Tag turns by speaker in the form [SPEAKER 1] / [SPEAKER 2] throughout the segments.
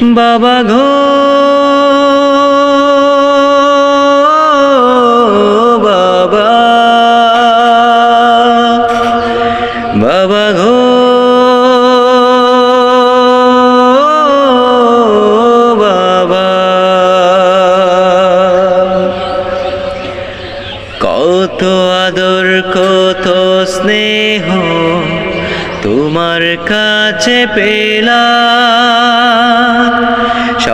[SPEAKER 1] বাবা ঘো বাবা। বাবা গো। বাবা। স্নেহ তোমার কাছে পেলা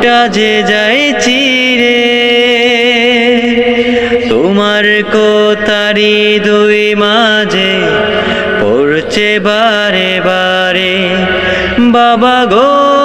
[SPEAKER 1] বুকটা যে যাই চিরে তোমার কোতারি দুই মাঝে পড়ছে বারে বারে। বাবা গো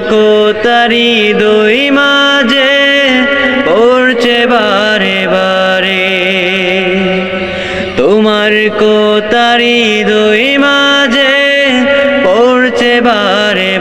[SPEAKER 1] কোতারি দুই মাঝে পড়ছে বারে বারে। তোমার কোতারি দুই মাঝে পড়ছে বারে